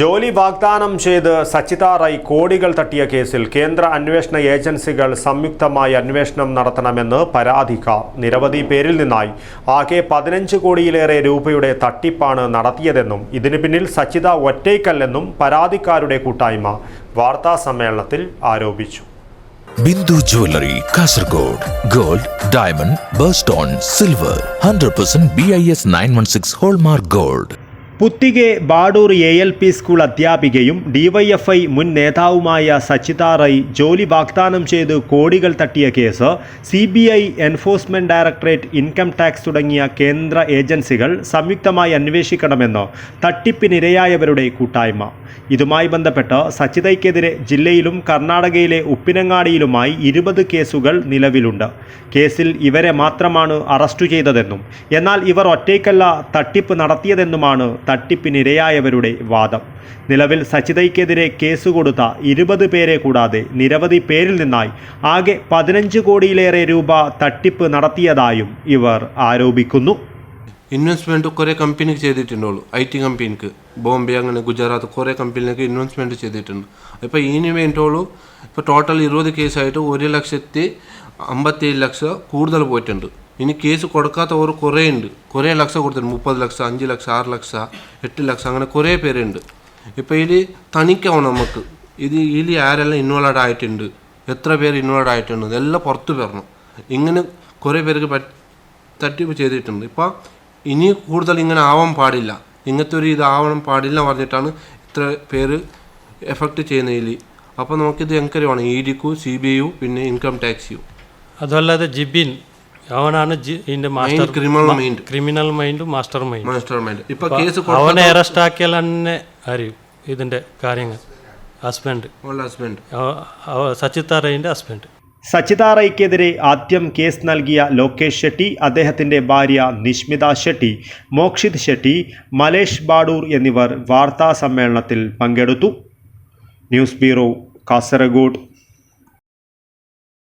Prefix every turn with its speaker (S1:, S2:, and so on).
S1: ജോലി വാഗ്ദാനം ചെയ്ത് സച്ചിത റൈ കോടികൾ തട്ടിയ കേസിൽ കേന്ദ്ര അന്വേഷണ ഏജൻസികൾ സംയുക്തമായി അന്വേഷണം നടത്തണമെന്ന് പരാതിക്കാർ നിരവധി പേരിൽ നിന്നായി. ആകെ പതിനഞ്ച് കോടിയിലേറെ രൂപയുടെ തട്ടിപ്പാണ് നടത്തിയതെന്നും ഇതിനു പിന്നിൽ സച്ചിത ഒറ്റയ്ക്കല്ലെന്നും പരാതിക്കാരുടെ കൂട്ടായ്മ വാർത്താ സമ്മേളനത്തിൽ ആരോപിച്ചു.
S2: Bindu jewellery Kasaragod gold diamond birthstone silver hundred percent B I S nine one six hallmark gold.
S1: Puthige Badoor A L P school അധ്യാപികയും DYFI മുൻ നേതാവുമായ സച്ചിത റൈ ജോലി വാഗ്ദാനം ചെയ്ത് കോടികൾ തട്ടിയ case C B I enforcement directorate income tax തുടങ്ങിയ കേന്ദ്ര ഏജൻസികൾ സംയുക്തമായി അന്വേഷിക്കണമെന്ന് തട്ടിപ്പിനിരയായവരുടെ കൂട്ടായ്മ. ഇതുമായി ബന്ധപ്പെട്ട് സച്ചിതയ്ക്കെതിരെ ജില്ലയിലും കർണാടകയിലെ ഉപ്പിനങ്ങാടിയിലുമായി ഇരുപത് കേസുകൾ നിലവിലുണ്ട്. കേസിൽ ഇവരെ മാത്രമാണ് അറസ്റ്റ് ചെയ്തതെന്നും എന്നാൽ ഇവർ ഒറ്റയ്ക്കല്ല തട്ടിപ്പ് നടത്തിയതെന്നുമാണ് തട്ടിപ്പിനിരയായവരുടെ വാദം. നിലവിൽ സച്ചിതയ്ക്കെതിരെ കേസ് കൊടുത്ത ഇരുപത് പേരെ കൂടാതെ നിരവധി പേരിൽ നിന്നായി ആകെ പതിനഞ്ച് കോടിയിലേറെ രൂപ തട്ടിപ്പ് നടത്തിയതായും ഇവർ ആരോപിക്കുന്നു.
S3: ഇൻവെസ്റ്റ്മെന്റ് കുറേ കമ്പനിക്ക് ചെയ്തിട്ടുണ്ടോളൂ. ഐ ടി കമ്പനിക്ക് ബോംബെ അങ്ങനെ ഗുജറാത്ത് കുറേ കമ്പനിക്ക് ഇൻവെസ്റ്റ്മെന്റ് ചെയ്തിട്ടുണ്ട്. ഇപ്പോൾ ഇനി വേണ്ടിയുള്ളൂ ഇപ്പോൾ ടോട്ടൽ ഇരുപത് കേസായിട്ട് ഒരു ലക്ഷത്തി അമ്പത്തേഴ് ലക്ഷം കൂടുതൽ പോയിട്ടുണ്ട്. ഇനി കേസ് കൊടുക്കാത്ത ഓർ കുറേ ഉണ്ട് കുറേ ലക്ഷം കൊടുത്തിട്ടുണ്ട്. മുപ്പത് ലക്ഷം അഞ്ച് ലക്ഷം ആറ് ലക്ഷം എട്ട് ലക്ഷം അങ്ങനെ കുറേ പേരുണ്ട്. ഇപ്പോൾ ഇതിൽ തനിക്കാവും നമുക്ക്. ഇത് ഇതിൽ ആരെല്ലാം ഇൻവോൾവ് ആയിട്ടുണ്ട്? എത്ര പേര് ഇൻവോൾവ് ആയിട്ടുണ്ട്? ഇതെല്ലാം പുറത്ത് വരണം. ഇങ്ങനെ കുറേ പേർക്ക് തട്ടിപ്പ് ചെയ്തിട്ടുണ്ട്. ഇപ്പോൾ ഇനി കൂടുതൽ ഇങ്ങനെ ആവാൻ പാടില്ല. ഇങ്ങനത്തെ ഒരു ഇതാവണം പാടില്ല പറഞ്ഞിട്ടാണ് ഇത്ര പേര് എഫക്റ്റ് ചെയ്യുന്നതിൽ. അപ്പോൾ നമുക്കിത് എൻക്വയറി വേണം. ഇ ഡിക്കു സി ബി യു പിന്നെ ഇൻകം ടാക്സിയു
S4: അതല്ലാതെ ജിബിൻ അവനാണ് ഇതിന്റെ master
S3: criminal mind
S4: criminal mind master mind
S3: master mind ഇപ്പോൾ കേസ്
S4: അവനെ അറസ്റ്റ് ആക്കിയാൽ തന്നെ അറിയും ഇതിന്റെ കാര്യങ്ങൾ. ഹസ്ബൻഡ്
S3: ഹസ്ബൻഡ്
S4: സച്ചിത്താറയിന്റെ ഹസ്ബൻഡ്
S1: സച്ചിതാറയ്ക്കെതിരെ ആദ്യം കേസ് നൽകിയ ലോകേഷ് ഷെട്ടി അദ്ദേഹത്തിന്റെ ഭാര്യ നിഷ്മിത ഷെട്ടി മോക്ഷിത് ഷെട്ടി മലേഷ് ബാഡൂർ എന്നിവർ വാർത്താ സമ്മേളനത്തിൽ പങ്കെടുത്തു. News bureau Kasaragod.